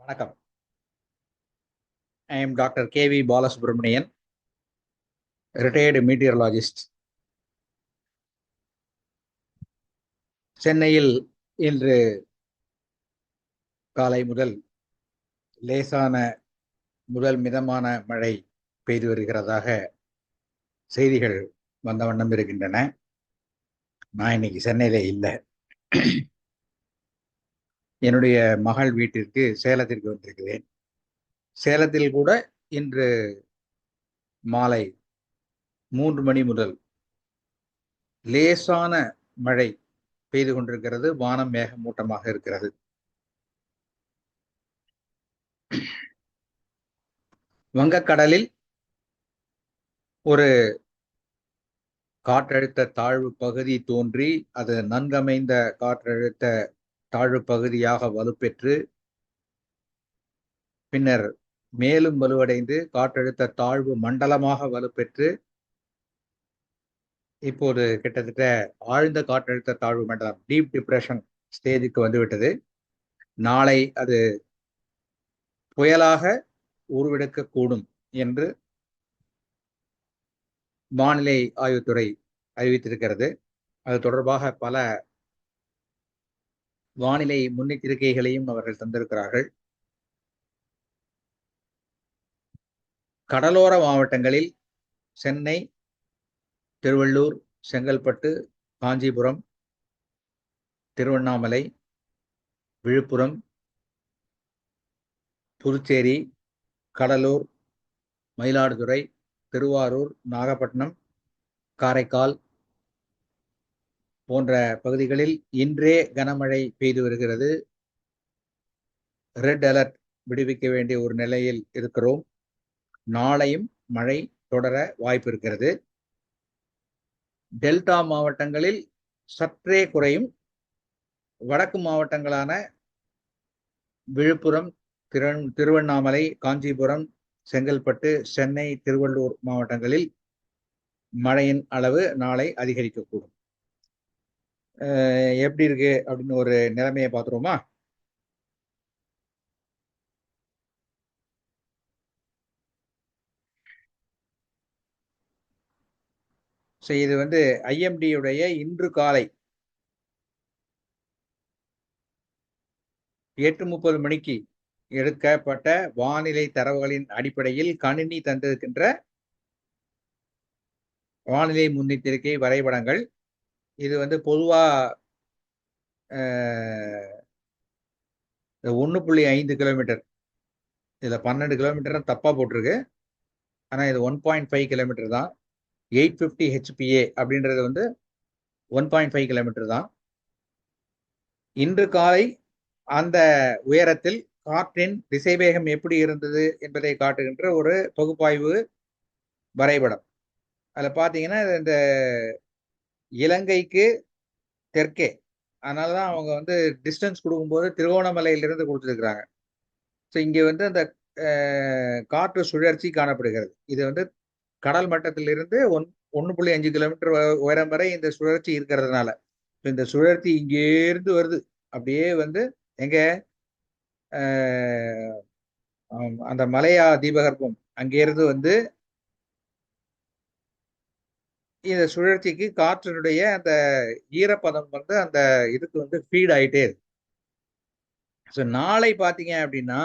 வணக்கம். I am doctor K V Balasubramanian retired meteorologist சென்னையில் இன்று காலை முதல் லேசான முதல் மிதமான மழை பெய்து வருகிறதாக செய்திகள் வந்த வண்ணம் இருக்கின்றன. நான் இன்னைக்கு சென்னையில இல்லை. என்னுடைய மகள் வீட்டிற்கு சேலத்திற்கு வந்திருக்கிறேன். சேலத்தில் கூட இன்று மாலை மூன்று மணி முதல் லேசான மழை பெய்து கொண்டிருக்கிறது. வானம் மேகமூட்டமாக இருக்கிறது. வங்கக்கடலில் ஒரு காற்றழுத்த தாழ்வு பகுதி தோன்றி அது நன்கமைந்த காற்றழுத்த தாழ்வு பகுதியாக வலுப்பெற்று பின்னர் மேலும் வலுவடைந்து காற்றழுத்த தாழ்வு மண்டலமாக வலுப்பெற்று இப்போது கிட்டத்தட்ட ஆழ்ந்த காற்றழுத்த தாழ்வு மண்டலம் டீப் டிப்ரெஷன் ஸ்டேஜுக்கு வந்துவிட்டது. நாளை அது புயலாக உருவெடுக்கக்கூடும் என்று வானிலை ஆய்வுத்துறை அறிவித்திருக்கிறது. அது தொடர்பாக பல வானிலை முன்னெச்சரிக்கைகளையும் அவர்கள் தந்திருக்கிறார்கள். கடலோர மாவட்டங்களில் சென்னை திருவள்ளூர் செங்கல்பட்டு காஞ்சிபுரம் திருவண்ணாமலை விழுப்புரம் புதுச்சேரி கடலூர் மயிலாடுதுறை திருவாரூர் நாகப்பட்டினம் காரைக்கால் போன்ற பகுதிகளில் இன்றே கனமழை பெய்து வருகிறது. ரெட் அலர்ட் விடுவிக்க வேண்டிய ஒரு நிலையில் இருக்கிறோம். நாளையும் மழை தொடர வாய்ப்பு இருக்கிறது. டெல்டா மாவட்டங்களில் சற்றே குறையும். வடக்கு மாவட்டங்களான விழுப்புரம் திரு திருவண்ணாமலை காஞ்சிபுரம் செங்கல்பட்டு சென்னை திருவள்ளூர் மாவட்டங்களில் மழையின் அளவு நாளை அதிகரிக்கக்கூடும். எப்படி இருக்கு அப்படின்னு ஒரு நிலைமையை பார்த்துருவோமா? ஸோ இது வந்து ஐஎம்டியுடைய இன்று காலை எட்டு முப்பது மணிக்கு எடுக்கப்பட்ட வானிலை தரவுகளின் அடிப்படையில் கணினி தந்திருக்கின்ற வானிலை முன்னெச்சரிக்கை வரைபடங்கள். இது வந்து பொதுவாக ஒன்று புள்ளி ஐந்து கிலோமீட்டர். இதில் பன்னெண்டு கிலோமீட்டர் தப்பாக போட்டிருக்கு. ஆனால் இது ஒன் பாயிண்ட் ஃபைவ் கிலோமீட்டர் தான். எயிட் ஃபிஃப்டி ஹெச்பிஏ அப்படின்றது வந்து ஒன் பாயிண்ட் ஃபைவ் கிலோமீட்டர் தான். இன்று காலை அந்த உயரத்தில் காற்றின் திசைவேகம் எப்படி இருந்தது என்பதை காட்டுகின்ற ஒரு பகுப்பாய்வு வரைபடம். அதில் பார்த்தீங்கன்னா இந்த இலங்கைக்கு தெற்கே. அதனால தான் அவங்க வந்து டிஸ்டன்ஸ் கொடுக்கும்போது திருகோணமலையிலிருந்து கொடுத்துருக்குறாங்க. ஸோ இங்கே வந்து அந்த காற்று சுழற்சி காணப்படுகிறது. இது வந்து கடல் மட்டத்திலிருந்து ஒன் ஒன்று புள்ளி அஞ்சு கிலோமீட்டர் உயரம் வரை இந்த சுழற்சி இருக்கிறதுனால. இந்த சுழற்சி இங்கேருந்து வருது. அப்படியே வந்து எங்கே அந்த மலையா தீபகற்பம் அங்கேருந்து வந்து இந்த சுழற்சிக்கு காற்றினுடைய அந்த ஈரப்பதம் வந்து அந்த இதுக்கு வந்து ஃபீட் ஆகிட்டே இருக்கு. ஸோ நாளை பார்த்தீங்க அப்படின்னா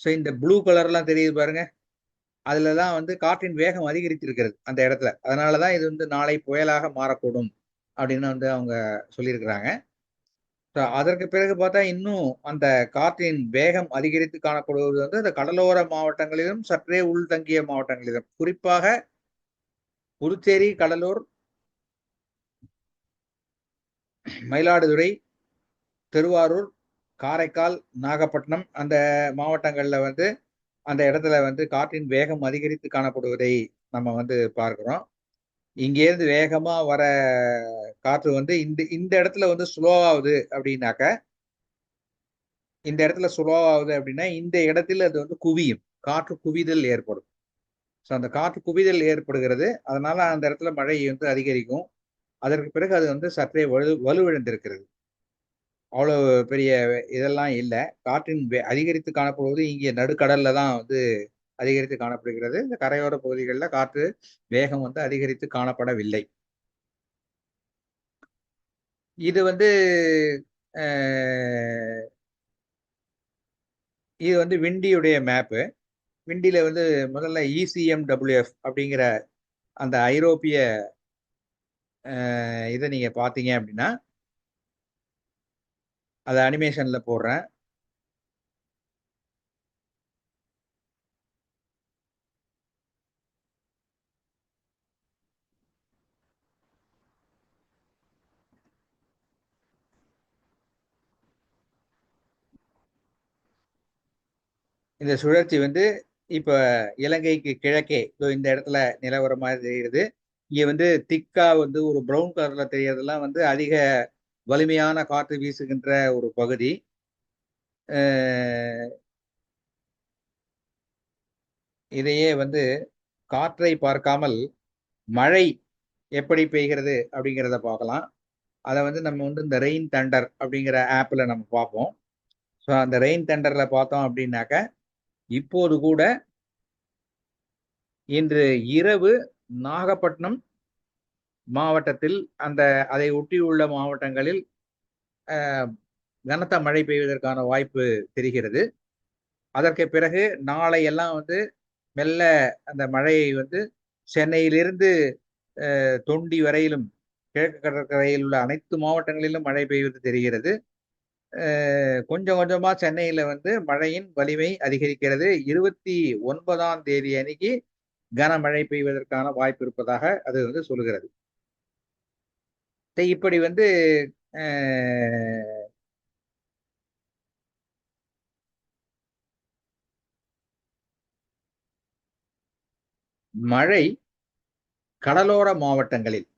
ஸோ இந்த ப்ளூ கலர்லாம் தெரியுது பாருங்க. அதுல தான் வந்து காற்றின் வேகம் அதிகரித்திருக்கிறது அந்த இடத்துல. அதனால தான் இது வந்து நாளை புயலாக மாறக்கூடும் அப்படின்னு வந்து அவங்க சொல்லியிருக்கிறாங்க. அதற்கு பிறகு பார்த்தா இன்னும் அந்த காற்றின் வேகம் அதிகரித்து காணப்படுவது வந்து அந்த கடலோர மாவட்டங்களிலும் சற்றே உள்தங்கிய மாவட்டங்களிலும். குறிப்பாக புதுச்சேரி கடலூர் மயிலாடுதுறை திருவாரூர் காரைக்கால் நாகப்பட்டினம் அந்த மாவட்டங்களில் வந்து அந்த இடத்துல வந்து காற்றின் வேகம் அதிகரித்து காணப்படுவதை நம்ம வந்து பார்க்குறோம். இங்கேருந்து வேகமா வர காற்று வந்து இந்த இந்த இடத்துல வந்து ஸ்லோவாகுது அப்படின்னாக்க இந்த இடத்துல ஸ்லோவாகுது அப்படின்னா இந்த இடத்துல அது வந்து குவியும். காற்று குவிதல் ஏற்படும். ஸோ அந்த காற்று குவிதல் ஏற்படுகிறது. அதனால அந்த இடத்துல மழை வந்து அதிகரிக்கும். அதற்கு பிறகு அது வந்து சற்றே வலு வலுவிழந்திருக்கிறது. அவ்வளோ பெரிய இதெல்லாம் இல்லை. காற்றின் அதிகரித்து காணப்படுவது இங்கே நடுக்கடல்ல தான் வந்து அதிகரித்து காணப்படுகிறது. இந்த கரையோர பகுதிகளில் காற்று வேகம் வந்து அதிகரித்து காணப்படவில்லை. இது வந்து இது வந்து விண்டியுடைய மேப்பு விண்டியில வந்து முதல்ல இசிஎம்டபிள்யூஎஃப் அப்படிங்கிற அந்த ஐரோப்பிய இதை நீங்க பார்த்தீங்க அப்படின்னா அதை அனிமேஷன்ல போடுறேன். இந்த சுழற்சி வந்து இப்போ இலங்கைக்கு கிழக்கே இந்த இடத்துல நிலவரமாக மாதிரி தெரியுது. இங்கே வந்து திக்கா வந்து ஒரு ப்ரௌன் கலரில் தெரியறதெல்லாம் வந்து அதிக வலிமையான காற்று வீசுகின்ற ஒரு பகுதி. இதையே வந்து காற்றை பார்க்காமல் மழை எப்படி பெய்கிறது அப்படிங்கிறத பார்க்கலாம். அதை வந்து நம்ம வந்து இந்த ரெயின் தண்டர் அப்படிங்கிற ஆப்பில் நம்ம பார்ப்போம். ஸோ அந்த ரெயின் தண்டரில் பார்த்தோம் அப்படின்னாக்க இப்போது கூட இன்று இரவு நாகப்பட்டினம் மாவட்டத்தில் அந்த அதை ஒட்டியுள்ள மாவட்டங்களில் கனத்த மழை பெய்வதற்கான வாய்ப்பு தெரிகிறது. அதற்கு பிறகு நாளை எல்லாம் வந்து மெல்ல அந்த மழையை வந்து சென்னையிலிருந்து தொண்டி வரையிலும் கிழக்கு கடற்கரையில் உள்ள அனைத்து மாவட்டங்களிலும் மழை பெய்வது தெரிகிறது. கொஞ்சம் கொஞ்சமா சென்னையில வந்து மழையின் வலிமை அதிகரிக்கிறது. இருபத்தி ஒன்பதாம் தேதி அன்னைக்கு கனமழை பெய்வதற்கான வாய்ப்பு இருப்பதாக அது வந்து சொல்லுகிறது. இப்படி வந்து மழை கடலோர மாவட்டங்களில்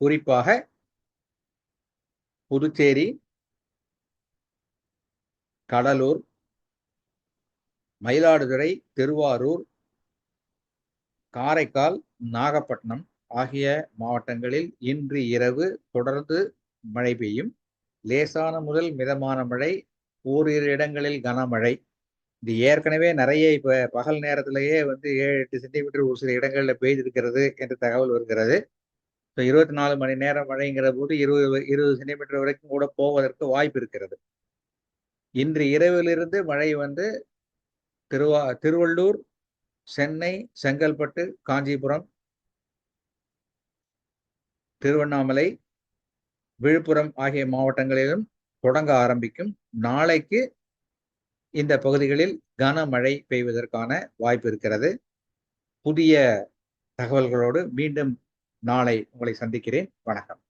குறிப்பாக புதுச்சேரி கடலூர் மயிலாடுதுறை திருவாரூர் காரைக்கால் நாகப்பட்டினம் ஆகிய மாவட்டங்களில் இன்று இரவு தொடர்ந்து மழை பெய்யும். லேசான முதல் மிதமான மழை ஓரிரு இடங்களில் கனமழை. இது ஏற்கனவே நிறைய இப்போ பகல் நேரத்திலேயே வந்து ஏழு எட்டு சென்டிமீட்டர் ஒரு சில இடங்களில் பெய்திருக்கிறது என்ற தகவல் வருகிறது. இப்போ இருபத்தி நாலு மணி நேரம் மழைங்கிற போது இருபது இருபது சென்டிமீட்டர் வரைக்கும் கூட போவதற்கு வாய்ப்பு இருக்கிறது. இன்று இரவிலிருந்து மழை வந்து திருவா திருவள்ளூர் சென்னை செங்கல்பட்டு காஞ்சிபுரம் திருவண்ணாமலை விழுப்புரம் ஆகிய மாவட்டங்களிலும் தொடங்க ஆரம்பிக்கும். நாளைக்கு இந்த பகுதிகளில் கனமழை பெய்வதற்கான வாய்ப்பு இருக்கிறது. புதிய தகவல்களோடு மீண்டும் நாளை உங்களை சந்திக்கிறேன். வணக்கம்.